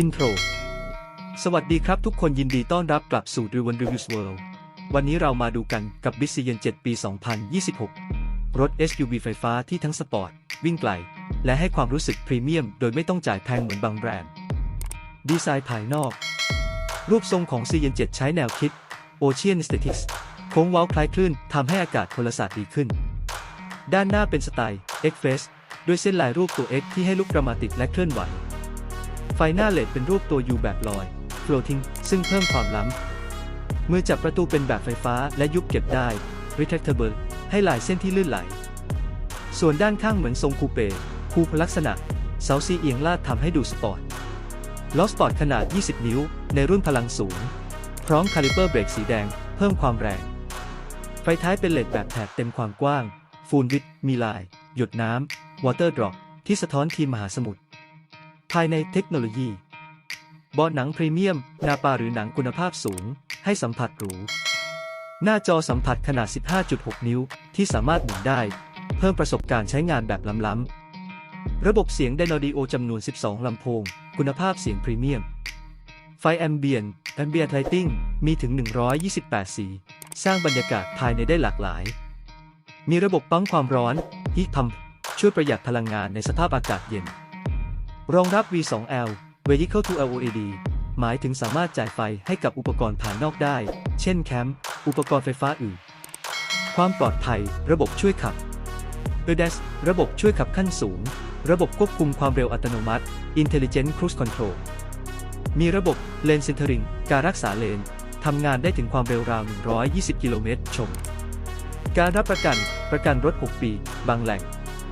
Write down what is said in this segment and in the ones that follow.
อินโทร สวัสดีครับทุกคนยินดีต้อนรับกลับสู่ d r i v e n Reviews World วันนี้เรามาดูกันกับ b i s i a n 7ปี 2026 รถ SUV ไฟฟ้าที่ทั้งสปอร์ต วิ่งไกล และให้ความรู้สึกพรีเมียมโดยไม่ต้องจ่ายแพงเหมือนบางแบรนด์ ดีไซน์ภายนอก รูปทรงของ c n 7ใช้แนวคิด Ocean Aesthetics โค้งเว้าคล้ายคลื่นทำให้อากาศพลศาสตร์ดีขึ้น ด้านหน้าเป็นสไตล์ X Face ด้วยเส้นลายรูปตัว X ที่ให้ลุกดรามาติกและเคลื่อนไหว ฟหน้าเลดเป็นรูปตัว U แบบลอย floating ซึ่งเพิ่มความล้ำมือจับประตูเป็นแบบไฟฟ้าและยุบเก็บได้ retractable ให้ลายเส้นที่ลื่นไหล ส่วนด้านข้างเหมือนทรงคูเป้คูปลักษณะ เสาซีเอียงลาดทำให้ดูสปอร์ต ล้อสปอร์ตขนาด 20 นิ้ว ในรุ่นพลังสูง พร้อมคาลิเปอร์เบรกสีแดง เพิ่มความแรง ไฟท้ายเป็นเลดแบบแถบเต็มความกว้าง ฟูลวิดมีลาย หยดน้ำวอเตอร์ดรอปที่สะท้อนทีมมหาสมุทร ภายในเทคโนโลยีเบาะหนังพรีเมียม นาปาหรือหนังคุณภาพสูง ให้สัมผัสหรู หน้าจอสัมผัสขนาด 15.6 นิ้ว ที่สามารถหมุนได้ เพิ่มประสบการณ์ใช้งานแบบล้ำๆ ระบบเสียงไดโนดีโอจำนวน 12 ลำโพง คุณภาพเสียงพรีเมียม ไฟแอมเบียนแอมเบียนไลติ้งมีถึง 128 สี สร้างบรรยากาศภายในได้หลากหลาย มีระบบปั๊มความร้อน Heat Pump ช่วยประหยัดพลังงานในสภาพอากาศเย็น รองรับ V2L Vehicle to LED หมายถึงสามารถจ่ายไฟให้กับอุปกรณ์ภายนอกได้ เช่นแคมป์อุปกรณ์ไฟฟ้าอื่น ความปลอดภัย ระบบช่วยขับ ADAS ระบบช่วยขับขั้นสูง ระบบควบคุมความเร็วอัตโนมัติ Intelligent Cruise Control มีระบบ Lane Centering การรักษาเลนทำงานได้ถึงความเร็วราว 120 กิโลเมตรชม การรับประกัน ประกันรถ 6 ปี บางแหล่ง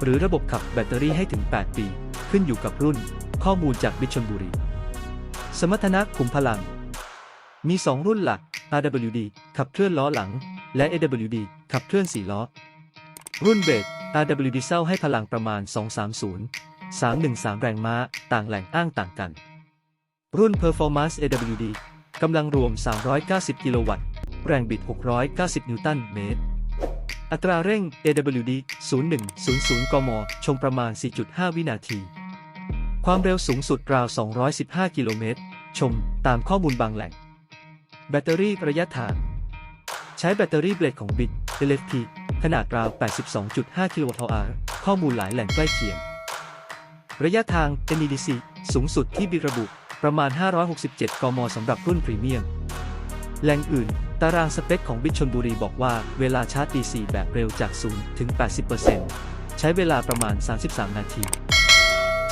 หรือระบบขับแบตเตอรี่ให้ถึง 8 ปี ขึ้นอยู่กับรุ่น ข้อมูลจากบิชชนบุรี สมรรถนะขุมพลัง มี 2 รุ่นหลัก RWD ขับเคลื่อนล้อหลัง และ AWD ขับเคลื่อน4ล้อ รุ่นเบส RWD เซลให้พลังประมาณ 230 313 แรงม้า ต่างแหล่งอ้างต่างกัน รุ่น Performance AWD กำลังรวม 390 กิโลวัตต์ แรงบิด 690 นิวตันเมตร อัตราเร่ง AWD 0100 กมชมประมาณ 4.5 วินาที ความเร็วสูงสุดราว 215 กิโลเมตร ชม ตามข้อมูลบางแหล่ง แบตเตอรี่ระยะทาง ใช้แบตเตอรี่เบลดของ Bit LFP ขนาดราว 82.5 กิโลวัตต์ข้อมูลหลายแหล่งใกล้เคียง ระยะทาง NEDC สูงสุดที่บิระบุ ประมาณ 567 กมสำหรับรุ่นพรีเมียม แหล่งอื่น ตารางสเปคของบิชชนบุรีบอกว่า เวลาชาร์จ DC แบบเร็วจาก 0 ถึง 80%ใช้เวลาประมาณ 33 นาที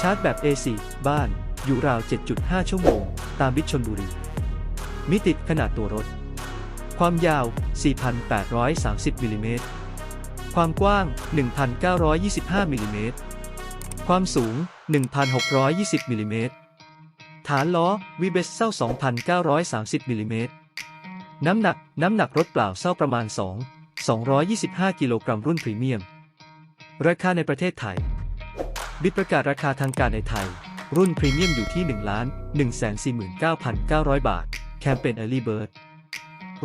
ชาร์จแบบ AC บ้าน อยู่ราว 7.5 ชั่วโมง ตามบิชชนบุรี มิติขนาดตัวรถ ความยาว 4,830 มิลลิเมตร ความกว้าง 1,925 มิลลิเมตร ความสูง 1,620 มิลลิเมตร ฐานล้อวีเบสเซล2,930 มิลลิเมตร น้ำหนัก น้ำหนักรถเปล่าเศร้าประมาณ 2 225 กิโลกรัมรุ่นพรีเมียม ราคาในประเทศไทย บิดประกาศราคาทางการในไทย รุ่นพรีเมียมอยู่ที่1ล้าน149,900 บาท แคมเปญ Early Bird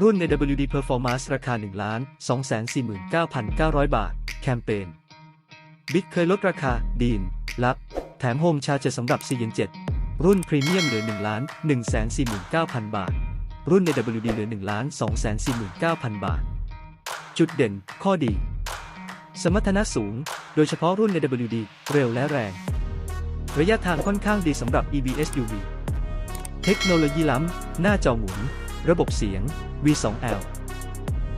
รุ่นใน WD Performance ราคา1ล้าน249,900 บาท แคมเปญบิ๊กเคยลดราคา ดีนลับ แถมโฮมชาร์จสำหรับ c n 7 รุ่นพรีเมียมเหลือ1ล้าน149,000 บาท รุ่นใน WD เหลือ1ล้าน249,000 บาท จุดเด่น ข้อดี สมรรถนะสูง โดยเฉพาะรุ่นใน WD เร็วและแรง ระยะทางค่อนข้างดีสำหรับ EV SUV เทคโนโลยีล้ำ หน้าจอหมุน ระบบเสียง V2L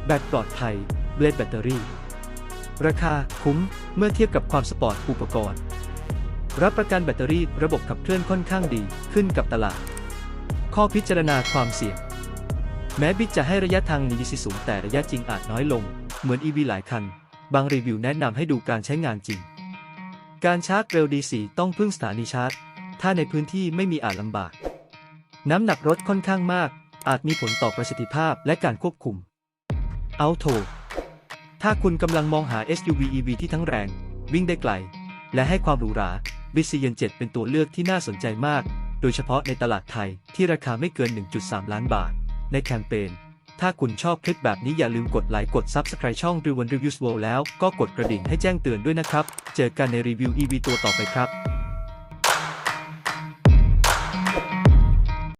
แบตปลอดภัย เบลดแบตเตอรี่ ราคาคุ้มเมื่อเทียบกับความสปอร์ตอุปกรณ์ รับประกันแบตเตอรี่ระบบขับเคลื่อนค่อนข้างดีขึ้นกับตลาด ข้อพิจารณาความเสี่ยง แม้บิ๊กจะให้ระยะทางนี้ดีสูงแต่ระยะจริงอาจน้อยลง เหมือน EV หลายคัน บางรีวิวแนะนำให้ดูการใช้งานจริง การชาร์จเร็ว DC ต้องพึ่งสถานีชาร์จ ถ้าในพื้นที่ไม่มีอาจลำบาก น้ำหนักรถค่อนข้างมาก อาจมีผลต่อประสิทธิภาพและการควบคุม Auto ถ้าคุณกำลังมองหา SUV EV ที่ทั้งแรง วิ่งได้ไกล และให้ความหรูหรา b i s i a n 7เป็นตัวเลือกที่น่าสนใจมาก โดยเฉพาะในตลาดไทยที่ราคาไม่เกิน 1.3 ล้านบาท ในแคมเปญ ถ้าคุณชอบคลิปแบบนี้อย่าลืมกดไลค์กด Subscribe ช่อง r e w o n Reviews World แล้วก็กดกระดิ่งให้แจ้งเตือนด้วยนะครับ เจอกันในรีวิว EV ตัวต่อไปครับ